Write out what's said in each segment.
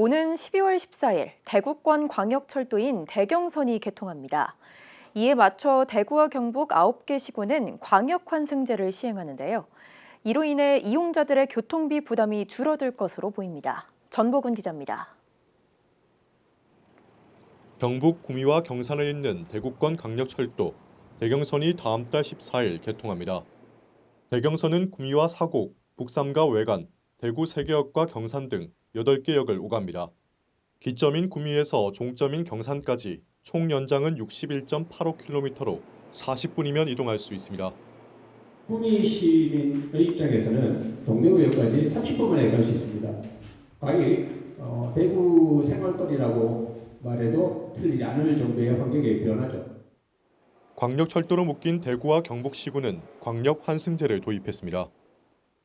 오는 12월 14일 대구권 광역철도인 대경선이 개통합니다. 이에 맞춰 대구와 경북 9개 시군은 광역환승제를 시행하는데요. 이로 인해 이용자들의 교통비 부담이 줄어들 것으로 보입니다. 전복은 기자입니다. 경북 구미와 경산에 있는 대구권 강력철도 대경선이 다음 달 14일 개통합니다. 대경선은 구미와 사곡, 북삼과 외관, 대구 세계역과 경산 등 8개 역을 오갑니다. 기점인 구미에서 종점인 경산까지 총 연장은 61.85km로 40분이면 이동할 수 있습니다. 구미 시민의 입장에서는 동대구역까지 30분 만에 갈 수 있습니다. 거의 어, 대구 생활거리라고 말해도 틀리지 않을 정도의 환경의 변화죠. 광역철도로 묶인 대구와 경북 시군은 광역 환승제를 도입했습니다.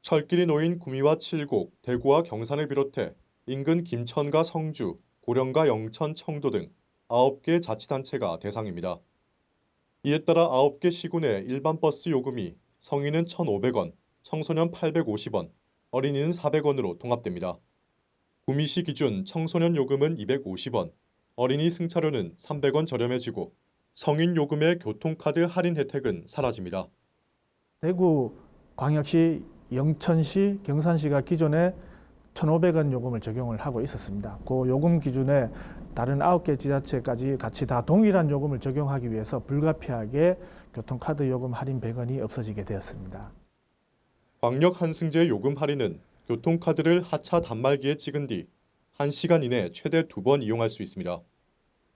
철길이 놓인 구미와 칠곡, 대구와 경산을 비롯해 인근 김천과 성주, 고령과 영천, 청도 등 9개 자치단체가 대상입니다. 이에 따라 9개 시군의 일반 버스 요금이 성인은 1,500원, 청소년 850원, 어린이는 400원으로 통합됩니다. 구미시 기준 청소년 요금은 250원, 어린이 승차료는 300원 저렴해지고 성인 요금의 교통카드 할인 혜택은 사라집니다. 대구 광역시, 영천시, 경산시가 기존에 1,500원 요금을 적용을 하고 있었습니다. 그 요금 기준에 다른 9개 지자체까지 같이 다 동일한 요금을 적용하기 위해서 불가피하게 교통카드 요금 할인 100원이 없어지게 되었습니다. 광역 환승제 요금 할인은 교통카드를 하차 단말기에 찍은 뒤 1시간 이내 최대 2번 이용할 수 있습니다.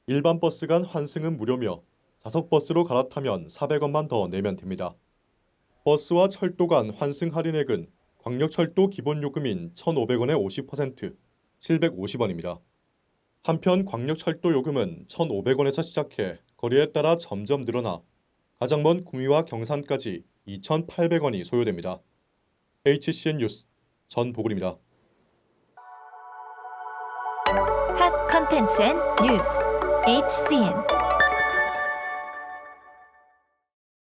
일반 버스 간 환승은 무료며 좌석 버스로 갈아타면 400원만 더 내면 됩니다. 버스와 철도 간 환승 할인액은 광역철도 기본 요금인 1,500원의 50%, 750원입니다. 한편 광역철도 요금은 1,500원에서 시작해 거리에 따라 점점 늘어나 가장 먼 구미와 경산까지 2,800원이 소요됩니다. HCN 뉴스 전보글입니다. 핫 컨텐츠 앤 뉴스 HCN